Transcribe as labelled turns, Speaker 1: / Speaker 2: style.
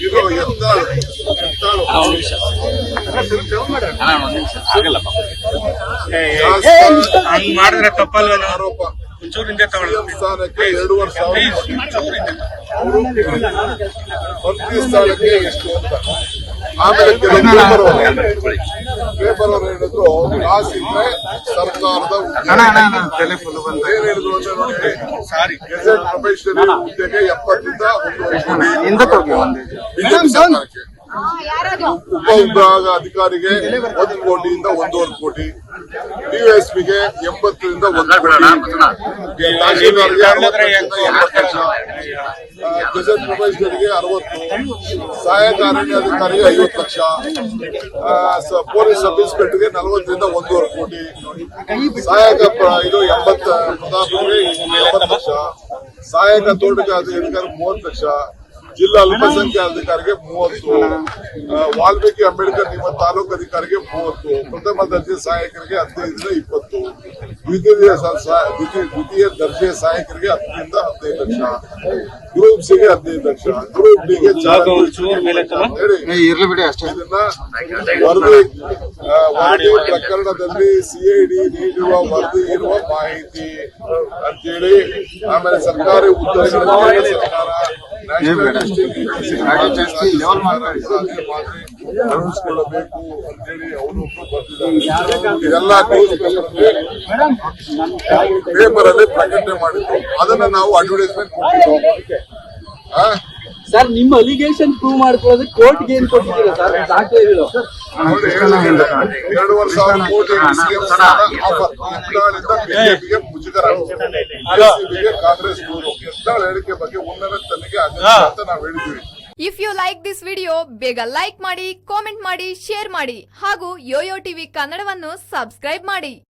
Speaker 1: ಇದು ಎತ್ತಾಳು ಎತ್ತಾಳು ಶಾಸಕ
Speaker 2: ಹಂಗ್ ಮಾಡಿದ್ರೆ ತಪ್ಪಲ್ವ
Speaker 1: ಆರೋಪ
Speaker 2: ಒಂಚೂರಿಂದ ತಗೊಳ್ಳಿ
Speaker 1: ಎರಡು ವರ್ಷ ಎರಡೂವರೆ ಸಾವಿರ ಅವರು ಮಂತ್ರಿ ಸ್ಥಾನಕ್ಕೆ ಎಷ್ಟು ಅಂತ ಆಮೇಲೆ ಪೇಪರ್ ಅವರು ಹೇಳಿದ್ರು ಅವರು ಇದ್ರೆ ಸರ್ಕಾರದ. ಏನ್ ಹೇಳಿದ್ರು ಅಂದ್ರೆ ನೋಡಿ
Speaker 2: ಸಾರಿ
Speaker 1: ಗೆಜೆಟ್ ಪ್ರೊಫೆಷನರಿ ಹುದ್ದೆಗೆ ಎಪ್ಪತ್ತರಿಂದ ಒಂದು ಬಿಜೆಪಿ ಸರ್ಕಾರಕ್ಕೆ. ಉಪ ವಿಭಾಗ ಅಧಿಕಾರಿಗೆ ಒಂದು ಕೋಟಿಯಿಂದ ಒಂದೂವರೆ ಕೋಟಿ. ಡಿಎಸ್ಪಿಗೆ ಎಂಬತ್ತರಿಂದ ಒಂದು ಕೋಟಿ. ತಹಶೀಲ್ದಾರ್ಗೆ ಗೆಜೆಟ್ ಪ್ರೊಫೆಷನರಿಗೆ ಅರವತ್ತು. ಸಹಾಯಕ ಅರಣ್ಯಾಧಿಕಾರಿಗೆ ಐವತ್ತು ಲಕ್ಷ. ಪೊಲೀಸ್ ಸಬ್ ಇನ್ಸ್ಪೆಕ್ಟರ್ಗೆ ನಲವತ್ತರಿಂದ ಒಂದೂವರೆ ಕೋಟಿ. ಸಹಾಯಕ ಇದು ಎಂಬತ್ತ ಪ್ರತಾಪ್ಗೆ ಎಂಬತ್ತು ಲಕ್ಷ. ಸಹಾಯಕ ತೋಟಗಾರಿಕೆ ಅಧಿಕಾರಿ ಮೂವತ್ತು ಲಕ್ಷ. ಜಿಲ್ಲಾ ಅಲ್ಪಸಂಖ್ಯಾಧಿಕಾರಿಗೆ ಮೂವತ್ತು ಆ, ವಾಲ್ಮೀಕಿ ಅಂಬೇಡ್ಕರ್ ನಿಮ್ಮ ತಾಲೂಕು ಅಧಿಕಾರಿಗೆ ಮೂವತ್ತು ಪ್ರಥಮ ದರ್ಜೆ ಸಹಾಯಕರಿಗೆ ಹದಿನೈದರಿಂದ ಇಪ್ಪತ್ತು ದ್ವಿತೀಯ ಸ- ಸ- ದ್ವಿತೀಯ ದರ್ಜೆ ಸಹಾಯಕರಿಗೆ ಹತ್ತರಿಂದ ಹದಿನೈದು ಲಕ್ಷ ಗ್ರೂಪ್ ಸಿಗೆ ಹದಿನೈದು ಲಕ್ಷ ಗ್ರೂಪ್
Speaker 3: ಬಿಡಿ ಅಷ್ಟೇ.
Speaker 1: ವರದಿ ವರದಿ ಪ್ರಕರಣದಲ್ಲಿ ಸಿಐಡಿ ನೀಡಿರುವ ವರದಿ ಇರುವ ಮಾಹಿತಿ ಅಂತೇಳಿ ಆಮೇಲೆ ಸರ್ಕಾರಿ ಉದ್ಯೋಗ ಸರ್ಕಾರ ಅಳವಡಿಸಿಕೊಳ್ಳಬೇಕು ಅಂತೇಳಿ ಬರ್ತಿದ್ದಾರೆ ಇದೆಲ್ಲ ಪೇಪರ್ ಅಲ್ಲಿ ಪ್ರಕಟಣೆ ಮಾಡಿದ್ರು ಅದನ್ನ ನಾವು ಅಡ್ವರ್ಟೈಸ್ಮೆಂಟ್ ಕೊಟ್ಟಿದ್ದು?
Speaker 4: ಸರ್ ನಿಮ್ಮ ಅಲಿಗೇಷನ್ ಪ್ರೂವ್ ಮಾಡ್ಕೊಳ್ಳೋದಕ್ಕೆ ಕೋರ್ಟ್ಗೆ ಏನ್ ಕೊಟ್ಟಿದ್ದೀರಾ ಸರ್? ದಾಖಲೆಗಳು
Speaker 1: ಎರಡೂವರೆ ಸಾವಿರ ಕೋಟಿ ಮುಜುಗರ. ಕಾಂಗ್ರೆಸ್ ಹೇಳಿಕೆ ಬಗ್ಗೆ ಉನ್ನತ ತನಿಖೆ ಅಂತ ನಾವು ಹೇಳಿದ್ವಿ
Speaker 5: if you like this video ಬೇಗ ಲೈಕ್ ಮಾಡಿ ಕಾಮೆಂಟ್ ಮಾಡಿ ಶೇರ್ ಮಾಡಿ ಹಾಗೂ ಯೋಯೋ ಟಿವಿ ಕನ್ನಡವನ್ನು ಸಬ್ಸ್ಕ್ರೈಬ್ ಮಾಡಿ.